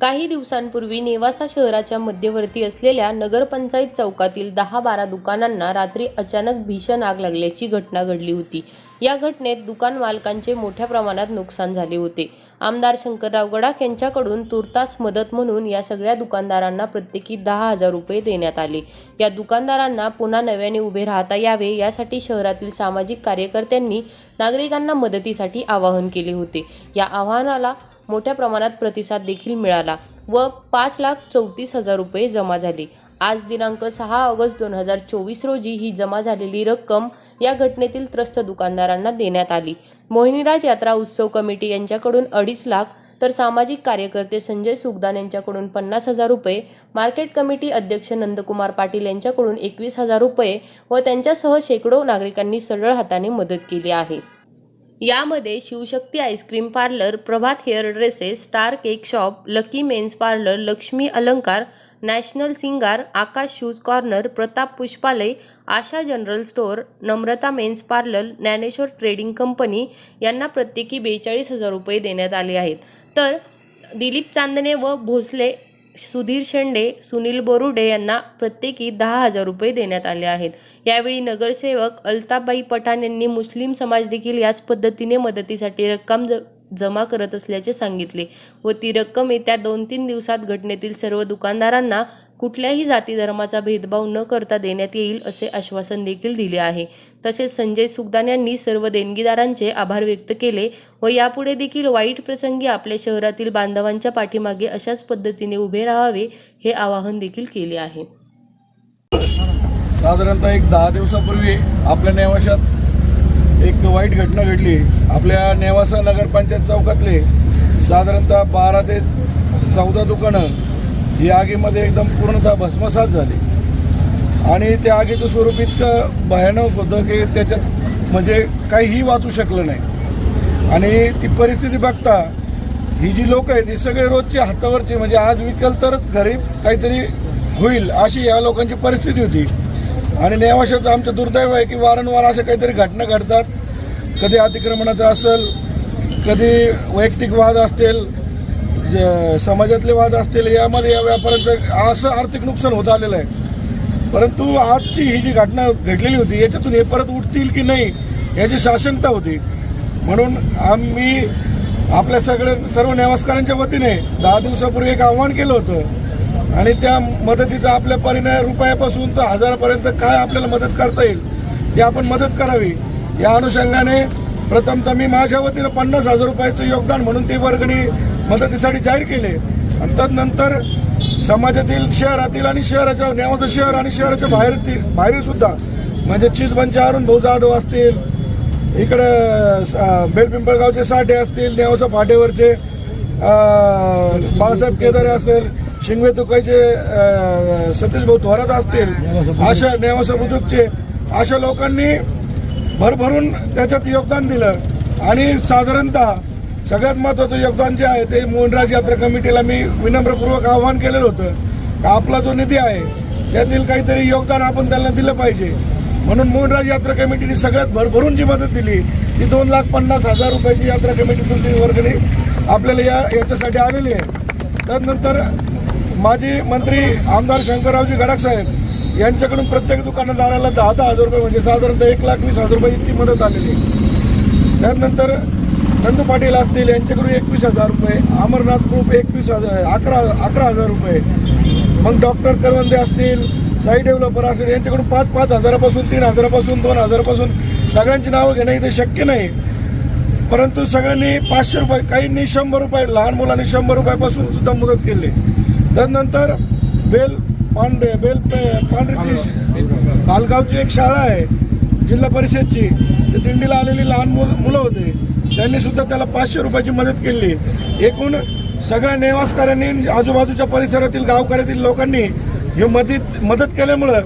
काही दिवसांपूर्वी नेवासा शहराच्या मध्यवर्ती असलेल्या नगरपंचायत चौकातील दहा बारा दुकानांना रात्री अचानक भीषण आग लागल्याची घटना घडली होती. या घटनेत दुकान मालकांचे मोठ्या प्रमाणात नुकसान झाले होते. आमदार शंकरराव गडाख यांच्याकडून तुर्तास मदत म्हणून या सगळ्या दुकानदारांना प्रत्येकी दहा हजार रुपये देण्यात आले. या दुकानदारांना पुन्हा नव्याने उभे राहता यावे यासाठी शहरातील सामाजिक कार्यकर्त्यांनी नागरिकांना मदतीसाठी आवाहन केले होते. या आवाहनाला मोठ्या प्रमाणात प्रतिसाद देखील मिळाला व पाच लाख चौतीस हजार रुपये जमा झाले. आज दिनांक सहा ऑगस्ट दोन हजार चोवीस रोजी ही जमा झालेली रक्कम या घटनेतील त्रस्त दुकानदारांना देण्यात आली. मोहिनीराज यात्रा उत्सव कमिटी यांच्याकडून अडीच लाख तर सामाजिक कार्यकर्ते संजय सुगदान यांच्याकडून पन्नास हजार रुपये मार्केट कमिटी अध्यक्ष नंदकुमार पाटील यांच्याकडून एकवीस हजार रुपये व त्यांच्यासह शेकडो नागरिकांनी सरळ हाताने मदत केली आहे. यामध्ये Shivshakti ice cream parlour Prabhat hair dresses star cake shop lucky men's parlour Lakshmi Alankar national Singar Akash shoes corner Pratap Pushpalay Asha general store Namrata men's parlour Dnyaneshwar trading company यांना प्रत्येकी बेचाळीस हजार रुपये देण्यात आले आहेत. तर दिलीप चांदणे व भोसले सुधीर शेंडे सुनील बोरुडे यांना प्रत्येकी दहा हजार रुपये देण्यात आले आहेत. यावेळी नगरसेवक अल्ताबाई पठाण यांनी मुस्लिम समाज देखील याच पद्धतीने मदतीसाठी रक्कम ज जमा करत असल्याचे सांगितले व ती रक्कम येत्या दोन तीन दिवसात घटनेतील सर्व दुकानदारांना कुठल्याही जाती धर्माचा भेदभाव न करता देण्यात येईल असे आश्वासन देखील दिले आहे. तसेच संजय सुगदान यांनी सर्व देणगीदारांचे आभार व्यक्त केले व यापुढे देखील वाईट प्रसंगी आपल्या शहरातील बांधवांच्या पाठीमागे अशाच पद्धतीने उभे राहावे हे आवाहन देखील केले आहे. साधारणतः एक दहा दिवसापूर्वी आपल्या नेवाशात एक वाईट घटना घडली. आपल्या नेवासा नगरपंचायत चौकातले साधारणतः बारा ते चौदा दुकानं ही आगीमध्ये एकदम पूर्णतः भस्मसात झाली. आणि त्या आगीचं स्वरूप इतकं भयानक होतं की त्याच्यात म्हणजे काहीही वाचू शकलं नाही. आणि ती परिस्थिती बघता ही जी लोक आहेत ही सगळे रोजची हातावरची म्हणजे आज विकल तरच घरी काहीतरी होईल अशी या लोकांची परिस्थिती होती. आणि नेवाशाचं आमचं दुर्दैव आहे की वारंवार अशा काहीतरी घटना घडतात. कधी अतिक्रमणाचं असेल कधी वैयक्तिक वाद असतील ज- समाजातले वाद असतील यामध्ये या व्यापाऱ्यांचं असं आर्थिक नुकसान होत आलेलं आहे. परंतु आजची ही जी घटना घडलेली होती याच्यातून हे परत उठतील की नाही याची साशंकता होती. म्हणून आम्ही आपल्या सगळ्या सर्व नेवासकरांच्या वतीने दहा दिवसापूर्वी एक आव्हान केलं होतं. आणि त्या मदतीचा आपल्या परीने रुपयापासून तर हजारापर्यंत काय आपल्याला मदत करता येईल ती आपण मदत करावी. या अनुषंगाने प्रथमतः मी माझ्या वतीनं पन्नास हजार रुपयाचं योगदान म्हणून ते वर्गणी मदतीसाठी जाहीर केले. आणि तदनंतर समाजातील शहरातील आणि शहराच्या नेवाचं शहर आणि शहराच्या बाहेर बाहेरील सुद्धा. म्हणजे चिजबंच्या अरुण भाऊ जाधव असतील. इकडं बेलपिंपळगावचे साठे असतील नेवासा फाटेवरचे बाळासाहेब केदारे असेल शिंगवे तुकाईचे सतीश भाऊ थोरात असतील अशा नेवासा बुद्रुकचे अशा लोकांनी भरभरून त्याच्यात योगदान दिलं. आणि साधारणतः सगळ्यात महत्वाचं योगदान जे आहे ते मोहनराज यात्रा कमिटीला मी विनम्रपूर्वक आवाहन केलेलं होतं का आपला जो निधी आहे त्यातील काहीतरी योगदान आपण त्यांना दिलं पाहिजे. म्हणून मोहनराज यात्रा कमिटीने सगळ्यात भरभरून जी मदत दिली ती दोन लाख पन्नास हजार रुपयाची यात्रा कमिटीतून ती वर्गणी आपल्याला या याच्यासाठी आलेली आहे. त्यानंतर माजी मंत्री आमदार शंकररावजी गडाख साहेब यांच्याकडून प्रत्येक दुकानदाराला दहा दहा हजार रुपये म्हणजे साधारणतः एक लाख वीस हजार रुपये इतकी मदत आलेली त्यानंतर नंदू पाटील असतील यांच्याकडून एकवीस हजार रुपये अमरनाथ ग्रुप एकवीस हजार अकरा अकरा हजार रुपये. मग डॉक्टर करवंदे असतील साई डेव्हलपर असतील यांच्याकडून पाच पाच हजारापासून तीन हजारापासून दोन हजारापासून सगळ्यांची नावं घेणं इथे शक्य नाही. परंतु सगळ्यांनी पाचशे रुपये काहींनी शंभर रुपये लहान मुलांनी शंभर रुपयापासून सुद्धा मदत केली. त्यानंतर बेल पांढरे बेल पे- पांढरीची बालगावची एक शाळा आहे. जिल्हा परिषदची ते दिंडीला आलेली लहान मुल मुलं होते. त्यांनी सुद्धा त्याला पाचशे रुपयाची मदत केली. एकूण सगळ्या नेवासकरांनी आजूबाजूच्या परिसरातील गावकऱ्यातील लोकांनी हे मदत मदत केल्यामुळं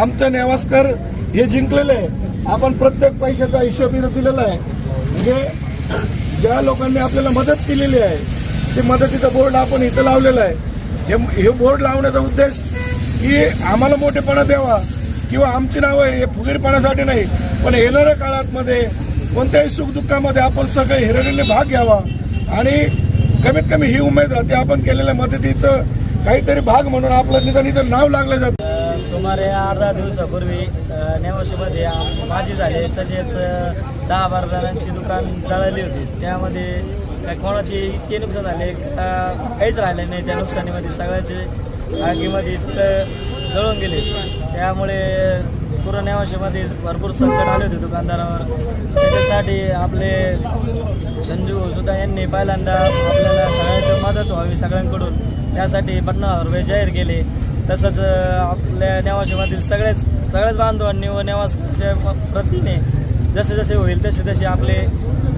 आमचं नेवासकर हे जिंकलेलं आहे. आपण प्रत्येक पैशाचा हिशोब इथं दिलेला आहे. म्हणजे ज्या लोकांनी आपल्याला मदत केलेली आहे ते मदतीचा बोर्ड आपण इथं लावलेला आहे. हे हे बोर्ड लावण्याचा उद्देश की आम्हाला मोठेपणा द्यावा. किंवा आमची नावं हे फुगीरपणासाठी नाही पण येणाऱ्या काळात मध्ये कोणत्याही सुखदुःखामध्ये आपण सगळे हिरडीने भाग घ्यावा. आणि कमीत कमी ही उमेद राहते आपण केलेल्या मदतीचं काहीतरी भाग म्हणून आपलं निदान इथं नाव लागलं जातं. सुमारे अर्धा दिवसापूर्वी अ, नेवाशीमध्ये माझी झाले तसेच दहा बारा जणांची दुकान जळाली होती. त्यामध्ये कोणाची इतके नुकसान झाले काहीच राहिलं नाही त्या नुकसानीमध्ये सगळ्याचे आगीमध्ये इतकं जळून गेले. त्यामुळे पूर्ण वर्षामध्ये भरपूर संकट आले होते दुकानदारावर. त्याच्यासाठी आपले संजू सुद्धा यांनी पहिल्यांदा आपल्याला सगळ्याची मदत व्हावी सगळ्यांकडून. त्यासाठी पन्नास वे रुपये जाहीर केले. तसंच आपल्या नेवाशीमधील सगळेच सगळ्याच बांधवांनी व नेवासच्या प्रतीने जसे जसे होईल तसे तसे आपले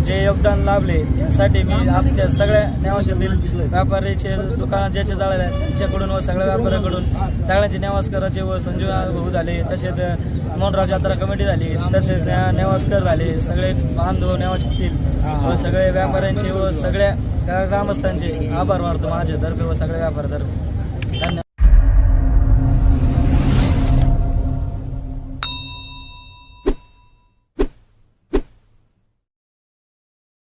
जे योगदान लाभले यासाठी मी आमच्या सगळ्या नेवाशातील व्यापारीचे दुकानात ज्याचे जाळले त्यांच्याकडून व सगळ्या व्यापाऱ्याकडून सगळ्यांचे नेवासकराचे व संजू भाऊ झाले तसेच मोहनराव यात्रा कमिटी झाली तसेच नेवासकर झाले सगळे बांधव नेवाशातील व सगळे व्यापाऱ्यांचे व सगळ्या ग्रामस्थांचे आभार मानतो माझ्यातर्फे व सगळ्या व्यापाऱ्यातर्फे धन्यवाद.